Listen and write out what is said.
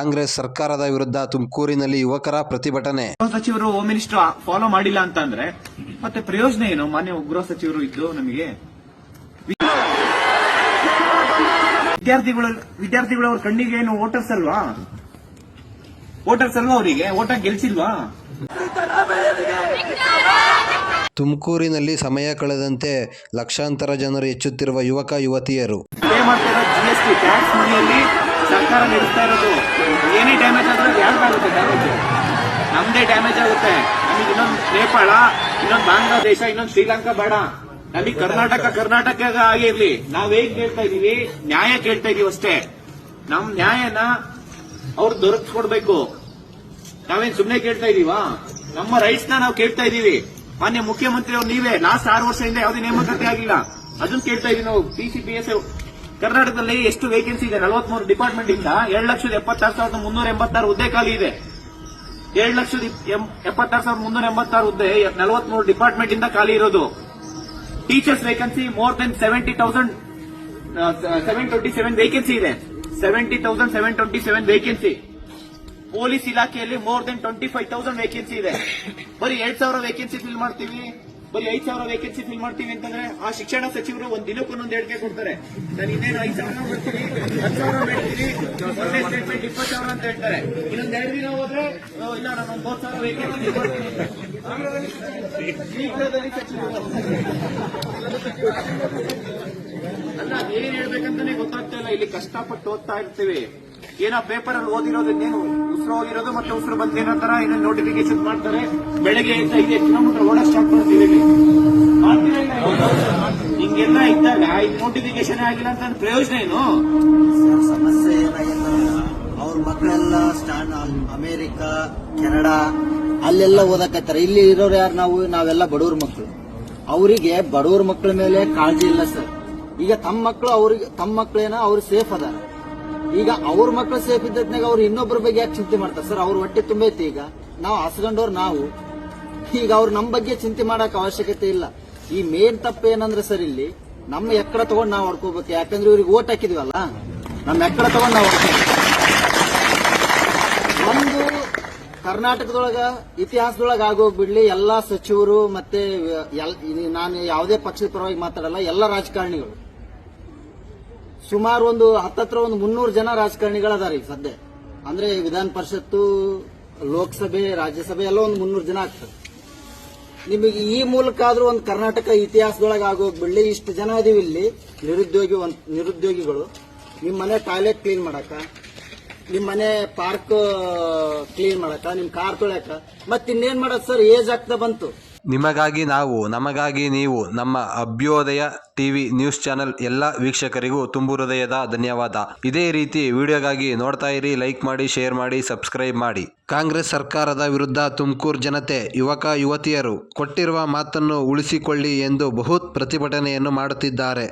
ಕಾಂಗ್ರೆಸ್ ಸರ್ಕಾರದ ವಿರುದ್ಧ ತುಮಕೂರಿನಲ್ಲಿ ಯುವಕರ ಪ್ರತಿಭಟನೆ. ಗೃಹ ಸಚಿವರು ಹೋಮ್ ಮಿನಿಸ್ಟರ್ ಫಾಲೋ ಮಾಡಿಲ್ಲ ಅಂತ ಅಂದ್ರೆ ಮತ್ತೆ ಪ್ರಯೋಜನ ಏನು? ಮಾನ್ಯ ಗೃಹ ಸಚಿವರು ಇದ್ದು ನಮಗೆ. ವಿದ್ಯಾರ್ಥಿಗಳು ವಿದ್ಯಾರ್ಥಿಗಳು ಅವ್ರ ಕಣ್ಣಿಗೆ ಏನು ವೋಟರ್ಸ್ ಅಲ್ವಾ? ವೋಟರ್ಸ್ ಅಲ್ವಾ ಅವರಿಗೆ? ಓಟ ಗೆಲ್ಸಿಲ್ವಾ? ತುಮಕೂರಿನಲ್ಲಿ ಸಮಯ ಕಳೆದಂತೆ ಲಕ್ಷಾಂತರ ಜನರು ಹೆಚ್ಚುತ್ತಿರುವ ಯುವಕ ಯುವತಿಯರು ಪೇ ಮಾಡ್ತಾ ಜಿ ಎಸ್ ಟಿ ಟ್ಯಾಕ್ಸ್ ಮನಿಯಲ್ಲಿ ಸರ್ಕಾರ ನಡೆಸ್ತಾ ಇರೋದು, ಏನೇ ಡ್ಯಾಮೇಜ್ ಆದರೂ ಯಾರಿಗಾಗುತ್ತೆ ಡ್ಯಾಮೇಜ್ ನಮ್ದೇ ಡ್ಯಾಮೇಜ್ ಆಗುತ್ತೆ. ನಮಗೆ ಇನ್ನೊಂದು ನೇಪಾಳ, ಇನ್ನೊಂದು ಬಾಂಗ್ಲಾದೇಶ, ಇನ್ನೊಂದು ಶ್ರೀಲಂಕಾ ಬೇಡ. ನಮಗೆ ಕರ್ನಾಟಕ ಕರ್ನಾಟಕ ಆಗಿರ್ಲಿ ನಾವ್ ಹೇಗ್ ಕೇಳ್ತಾ ಇದೀವಿ? ನ್ಯಾಯ ಕೇಳ್ತಾ ಇದೀವಿ ಅಷ್ಟೇ. ನಮ್ ನ್ಯಾಯನ ಅವ್ರು ದೊರಕಿಸ್ಕೊಡ್ಬೇಕು. ನಾವೇನ್ ಸುಮ್ನೆ ಕೇಳ್ತಾ ಇದೀವಾ? ನಮ್ಮ ರೈಟ್ಸ್ನ ನಾವು ಕೇಳ್ತಾ ಇದೀವಿ. ಮಾನ್ಯ ಮುಖ್ಯಮಂತ್ರಿ ಅವ್ರು ನೀವೇ ಲಾಸ್ಟ್ ಆರು ವರ್ಷದಿಂದ ಯಾವುದೇ ನೇಮಕಾತಿ ಆಗಿಲ್ಲ. ಅದನ್ನ ಕೇಳ್ತಾ ಇದೀವಿ ನಾವು. ಪಿ ಸಿ ಪಿ ಎಸ್ ಕರ್ನಾಟಕದಲ್ಲಿ ಎಷ್ಟು ವೇಕೆನ್ಸಿ ಇದೆ? ನಲವತ್ಮೂರು ಡಿಪಾರ್ಟ್ಮೆಂಟ್ ಇಂದ ಎರಡು ಲಕ್ಷದ ಎಪ್ಪತ್ತಾರು ಸಾವಿರದ ಮುನ್ನೂರ ಎಂಬತ್ತಾರು ಹುದ್ದೆ ಖಾಲಿ ಇದೆ. ಎರಡು ಲಕ್ಷದ ಎಪ್ಪತ್ತಾರು ಸಾವಿರದ ಮುನ್ನೂರ ಎಂಬತ್ತಾರು ಹುದ್ದೆ ನಲವತ್ಮೂರು ಡಿಪಾರ್ಟ್ಮೆಂಟ್ ಇಂದ ಖಾಲಿ ಇರೋದು. Teachers vacancy more than seventy thousand seven twenty seven vacancy ಇದೆ. Seventy thousand seven twenty seven vacancy police ಇಲಾಖೆಯಲ್ಲಿ more than twenty five thousand vacancy ಇದೆ. ಬರೀ ಎರಡು ಸಾವಿರ ವೇಕೆನ್ಸಿ ಫಿಲ್ ಮಾಡ್ತೀವಿ. ಬರೀ ಐದ್ ಸಾವಿರ ವೇಕೆನ್ಸಿ ಫಿಲ್ ಮಾಡ್ತೀವಿ ಅಂತಂದ್ರೆ ಆ ಶಿಕ್ಷಣ ಸಚಿವರು ಒಂದ್ ದಿನಕ್ಕೆ ಒಂದೊಂದು ಹೇಳಿಕೆ ಕೊಡ್ತಾರೆ. ನಾನು ಇನ್ನೇನು ಐದ್ ಸಾವಿರ ಮಾಡ್ತೀನಿ ಹತ್ತು ಸಾವಿರ ಮಾಡ್ತೀನಿ ಸ್ಟೇಟ್ಮೆಂಟ್ ಇಪ್ಪತ್ತು ಸಾವಿರ ಅಂತ ಹೇಳ್ತಾರೆ. ಇನ್ನೊಂದ್ ಎರಡು ದಿನ ಹೋದ್ರೆ ಇಲ್ಲ, ನಾನು ಒಂದ್ ಮೂವತ್ತು ಸಾವಿರ ವೇಕೆನ್ಸಿ. ಶೀಘ್ರದಲ್ಲಿ ಅಲ್ಲ ಏನ್ ಹೇಳ್ಬೇಕಂತಾನೆ ಗೊತ್ತಾಗ್ತಾ ಇಲ್ಲ. ಇಲ್ಲಿ ಕಷ್ಟಪಟ್ಟು ಓದ್ತಾ ಇರ್ತೀವಿ. ಏನೋ ಪೇಪರ್ ಅಲ್ಲಿ ಓದಿರೋದನ್ನೇನು? ಉಸಿರು ಹೋಗಿರೋದು ಮತ್ತೆ ಉಸಿರು ಬಂದೇನೋ ತರ ಏನೋ ನೋಟಿಫಿಕೇಶನ್ ಮಾಡ್ತಾರೆ. ಬೆಳಗ್ಗೆ ಐದು ಕಿಲೋಮೀಟರ್ ಓಡಕ್ ಸ್ಟಾರ್ಟ್ ಇದು? ಹಿಂಗೆಲ್ಲ ಇದ್ದಾಗ ಇದು ನೋಟಿಫಿಕೇಶನ್ ಆಗಿಲ್ಲ ಅಂತ ಪ್ರಯೋಜನ ಏನು? ಸಮಸ್ಯೆ ಏನಾಗಿಲ್ಲ ಅವ್ರ ಮಕ್ಕಳೆಲ್ಲ ಸ್ಟಾಂಡ್ ಅಮೆರಿಕ, ಕೆನಡಾ, ಅಲ್ಲೆಲ್ಲ ಓದಕತ್ತಾರೆ ಇಲ್ಲಿ ಇರೋರು ಯಾರು ನಾವು? ನಾವೆಲ್ಲ ಬಡವ್ರ ಮಕ್ಕಳು ಅವರಿಗೆ ಬಡವ್ರ ಮಕ್ಕಳ ಮೇಲೆ ಕಾಳಜಿ ಇಲ್ಲ ಸರ್. ಈಗ ತಮ್ಮ ಮಕ್ಕಳು ಅವ್ರಿಗೆ ತಮ್ಮ ಮಕ್ಕಳೇನ ಅವ್ರು ಸೇಫ್ ಅದಾರ. ಈಗ ಅವ್ರ ಮಕ್ಕಳು ಸೇಫ್ ಇದ್ದದ್ನಾಗ ಅವ್ರು ಇನ್ನೊಬ್ಬರ ಬಗ್ಗೆ ಯಾಕೆ ಚಿಂತೆ ಮಾಡ್ತಾರೆ? ಸರ್, ಅವ್ರ ಹೊಟ್ಟೆ ತುಂಬೈತಿ ಈಗ. ನಾವು ಹಸ್ಕೊಂಡವ್ರು ನಾವು. ಈಗ ಅವ್ರು ನಮ್ಮ ಬಗ್ಗೆ ಚಿಂತೆ ಮಾಡಕ್ ಅವಶ್ಯಕತೆ ಇಲ್ಲ. ಈ ಮೇನ್ ತಪ್ಪು ಏನಂದ್ರೆ ಸರ್, ಇಲ್ಲಿ ನಮ್ಮ ಎಕ್ಕಡ ತಗೊಂಡ್ ನಾವು ಹೊಡ್ಕೋಬೇಕು. ಯಾಕಂದ್ರೆ ಇವ್ರಿಗೆ ಓಟ್ ಹಾಕಿದ್ವಲ್ಲ? ನಮ್ಮ ಎಕ್ಕಡ ತಗೊಂಡ್ ನಾವು ಒಂದು ಕರ್ನಾಟಕದೊಳಗ, ಇತಿಹಾಸದೊಳಗ ಆಗೋಗ್ಬಿಡ್ಲಿ. ಎಲ್ಲಾ ಸಚಿವರು ಮತ್ತೆ ನಾನು ಯಾವುದೇ ಪಕ್ಷದ ಪರವಾಗಿ ಮಾತಾಡಲ್ಲ, ಎಲ್ಲ ರಾಜಕಾರಣಿಗಳು. ಸುಮಾರು ಒಂದು ಹತ್ತತ್ರ ಒಂದು ಮುನ್ನೂರು ಜನ ರಾಜಕಾರಣಿಗಳದಾರ ಈಗ ಸದ್ಯ. ಅಂದ್ರೆ ವಿಧಾನ ಪರಿಷತ್ತು, ಲೋಕಸಭೆ, ರಾಜ್ಯಸಭೆ ಎಲ್ಲ ಒಂದು ಮುನ್ನೂರು ಜನ ಆಗ್ತದೆ. ನಿಮಗೆ ಈ ಮೂಲಕ ಆದ್ರೂ ಒಂದು ಕರ್ನಾಟಕ ಇತಿಹಾಸದೊಳಗೆ ಆಗೋಗ್ಬಿಡ್ಲಿ, ಇಷ್ಟು ಜನ ಇದೀವಿ ಇಲ್ಲಿ, ನಿರುದ್ಯೋಗಿ ಒಂದು, ನಿರುದ್ಯೋಗಿಗಳು. ನಿಮ್ಮ ಮನೆ ಟಾಯ್ಲೆಟ್ ಕ್ಲೀನ್ ಮಾಡಕ ನಿಮ್ಮ ಮನೆ ಪಾರ್ಕ್ ಕ್ಲೀನ್ ಮಾಡಕ, ನಿಮ್ ಕಾರ್ ತೊಳ್ಯಾಕ ಮತ್ತೆ ಇನ್ನೇನ್ ಮಾಡೋದು ಸರ್ ಏಜ್ ಆಗ್ತಾ ಬಂತು. ನಿಮಗಾಗಿ ನಾವು, ನಮಗಾಗಿ ನೀವು ನಮ್ಮ ಅಭ್ಯೋದಯ ಟಿವಿ ನ್ಯೂಸ್ ಚಾನೆಲ್ ಎಲ್ಲ ವೀಕ್ಷಕರಿಗೂ ತುಂಬು ಹೃದಯದ ಧನ್ಯವಾದ. ಇದೇ ರೀತಿ ವಿಡಿಯೋಗಾಗಿ ನೋಡ್ತಾ ಇರಿ, ಲೈಕ್ ಮಾಡಿ, ಶೇರ್ ಮಾಡಿ, ಸಬ್ಸ್ಕ್ರೈಬ್ ಮಾಡಿ. ಕಾಂಗ್ರೆಸ್ ಸರ್ಕಾರದ ವಿರುದ್ಧ ತುಮಕೂರು ಜನತೆ, ಯುವಕ, ಯುವತಿಯರು ಕೊಟ್ಟಿರುವ ಮಾತನ್ನು ಉಳಿಸಿಕೊಳ್ಳಿ ಎಂದು ಬಹುತ್ ಪ್ರತಿಭಟನೆಯನ್ನು ಮಾಡುತ್ತಿದ್ದಾರೆ.